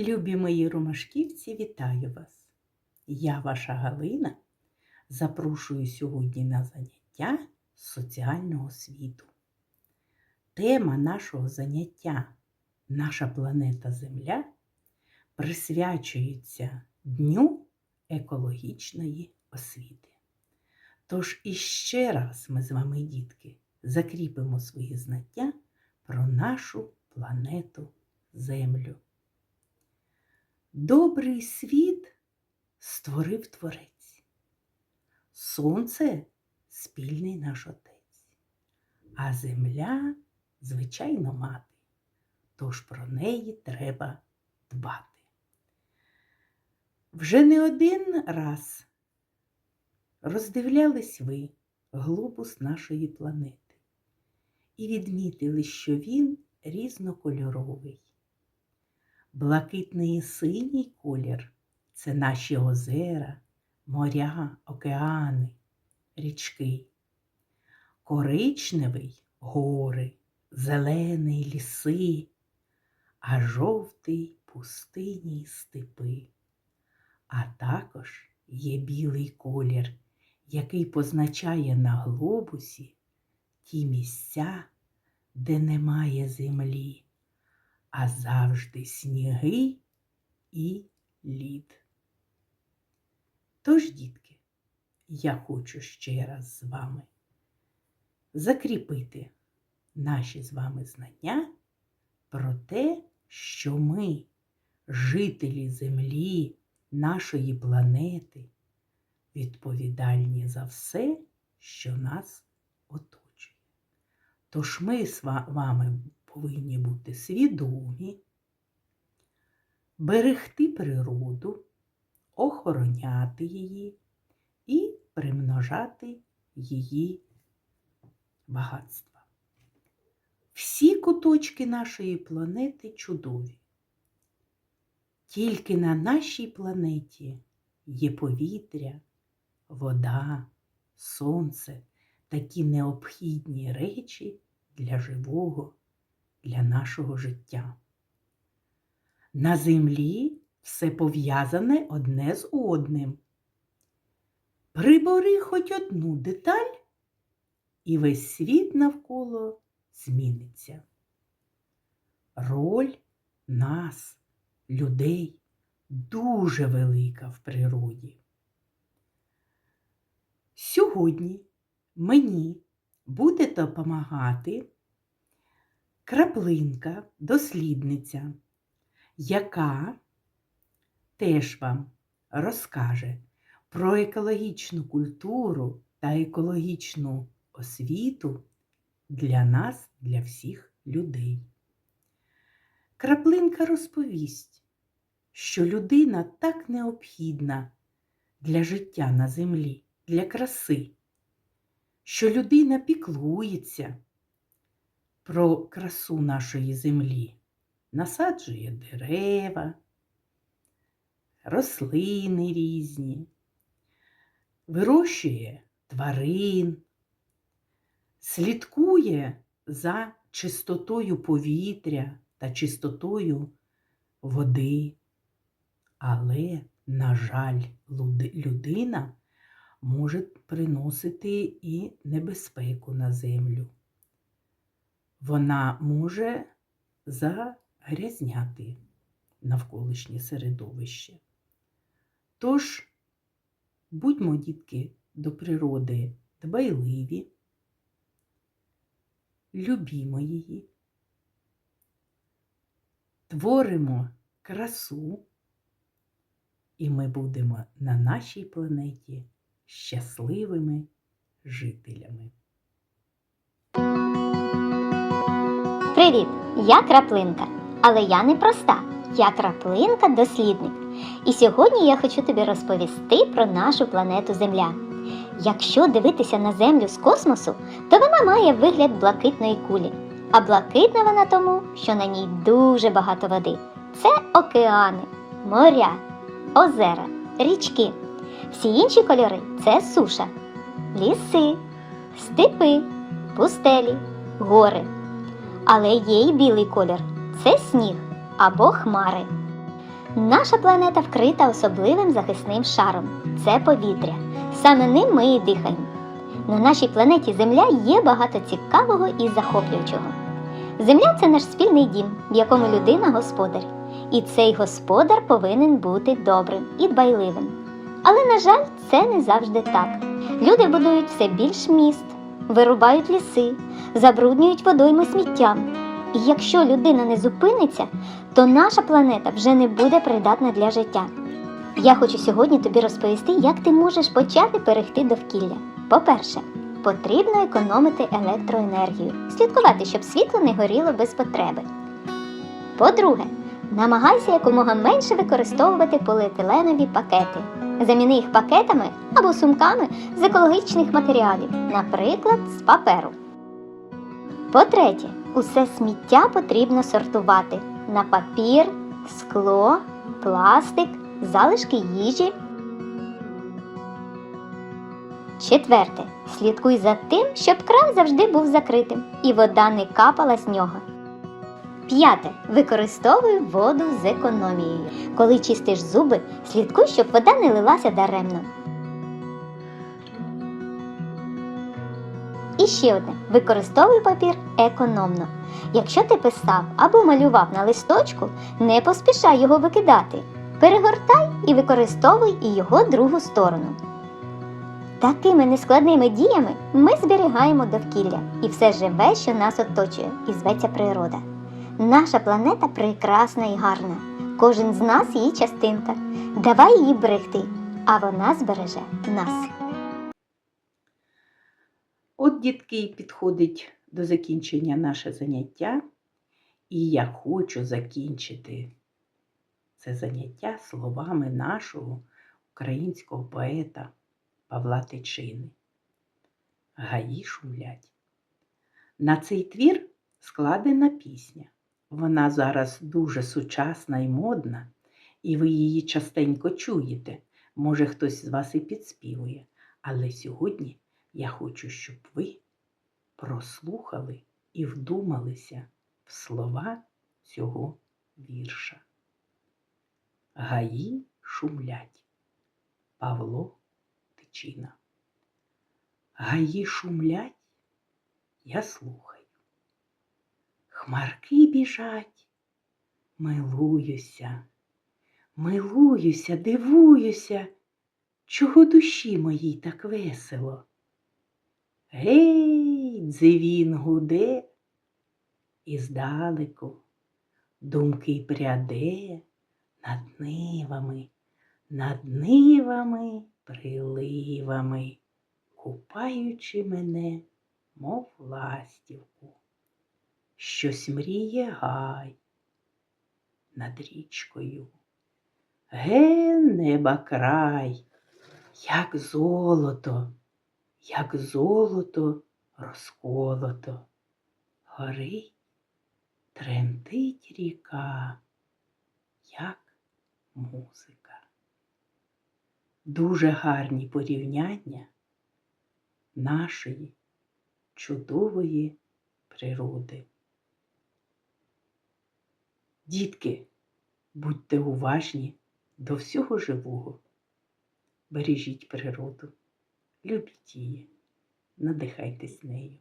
Любі мої ромашківці, вітаю вас! Я, ваша Галина, запрошую сьогодні на заняття соціального світу. Тема нашого заняття Наша планета Земля присвячується Дню екологічної освіти. Тож іще раз ми з вами, дітки, закріпимо свої знання про нашу планету Землю. Добрий світ створив Творець. Сонце спільний наш отець, а земля, звичайно, мати. Тож про неї треба дбати. Вже не один раз роздивлялись ви глобус нашої планети і відмітили, що він різнокольоровий. Блакитний і синій колір це наші озера, моря, океани, річки. Коричневий гори, зелений ліси, а жовтий пустині степи. А також є білий колір, який позначає на глобусі ті місця, де немає землі а завжди сніги і лід. Тож, дітки, я хочу ще раз з вами закріпити наші з вами знання про те, що ми, жителі Землі, нашої планети, відповідальні за все, що нас оточує. Тож ми з вами повинні бути свідомі, берегти природу, охороняти її і примножати її багатства. Всі куточки нашої планети чудові. Тільки на нашій планеті є повітря, вода, сонце, такі необхідні речі для живого для нашого життя. На землі все пов'язане одне з одним. Прибори хоч одну деталь, і весь світ навколо зміниться. Роль нас, людей, дуже велика в природі. Сьогодні мені буде допомагати краплинка, дослідниця, яка теж вам розкаже про екологічну культуру та екологічну освіту для нас, для всіх людей. Краплинка розповість, що людина так необхідна для життя на землі, для краси, що людина піклується про красу нашої землі, насаджує дерева, рослини різні, вирощує тварин, слідкує за чистотою повітря та чистотою води. Але, на жаль, людина може приносити і небезпеку на землю вона може загрязняти навколишнє середовище. Тож, будьмо, дітки, до природи дбайливі, любімо її, творимо красу, і ми будемо на нашій планеті щасливими жителями. Привіт! Я краплинка. Але я не проста. Я краплинка-дослідник. І сьогодні я хочу тобі розповісти про нашу планету Земля. Якщо дивитися на Землю з космосу, то вона має вигляд блакитної кулі. А блакитна вона тому, що на ній дуже багато води. Це океани, моря, озера, річки. Всі інші кольори це суша, ліси, степи, пустелі, гори. Але є й білий колір це сніг або хмари. Наша планета вкрита особливим захисним шаром це повітря. Саме ним ми і дихаємо. На нашій планеті Земля є багато цікавого і захоплюючого. Земля це наш спільний дім, в якому людина господар. І цей господар повинен бути добрим і дбайливим. Але, на жаль, це не завжди так. Люди будують все більш міст, вирубають ліси, забруднюють водойми сміттям. І якщо людина не зупиниться, то наша планета вже не буде придатна для життя. Я хочу сьогодні тобі розповісти, як ти можеш почати берегти довкілля. По-перше, потрібно економити електроенергію, слідкувати, щоб світло не горіло без потреби. По-друге, намагайся якомога менше використовувати поліетиленові пакети. Заміни їх пакетами або сумками з екологічних матеріалів, наприклад, з паперу. По-третє, усе сміття потрібно сортувати на папір, скло, пластик, залишки їжі. Четверте. Слідкуй за тим, щоб кран завжди був закритим і вода не капала з нього. П'яте. Використовуй воду з економією. Коли чистиш зуби, слідкуй, щоб вода не лилася даремно. І ще одне: використовуй папір економно. Якщо ти писав або малював на листочку, не поспішай його викидати. Перегортай і використовуй і його другу сторону. Такими нескладними діями ми зберігаємо довкілля і все живе, що нас оточує, і зветься природа. Наша планета прекрасна і гарна. Кожен з нас її частинка. Давай її берегти, а вона збереже нас. От, дітки, підходить до закінчення наше заняття, і я хочу закінчити це заняття словами нашого українського поета Павла Тичини. Гаї шумлять. На цей твір складена пісня. Вона зараз дуже сучасна і модна, і ви її частенько чуєте. Може, хтось з вас і підспівує. Але сьогодні я хочу, щоб ви прослухали і вдумалися в слова цього вірша. Гаї шумлять. Павло Тичина. Гаї шумлять, я слухаю. Хмарки біжать, милуюся, милуюся, дивуюся, чого душі моїй так весело. Гей, дзвін гуде, і здалеку думки пряде над нивами, над нивами, приливами, купаючи мене, мов ластівку. Щось мріє гай над річкою. Ге, неба край, як золото, як золото розколото. Горить, тремтить ріка, як музика. Дуже гарні порівняння нашої чудової природи. Дітки, будьте уважні до всього живого. Бережіть природу, любіть її, надихайтесь нею.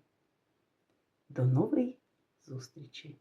До нової зустрічі!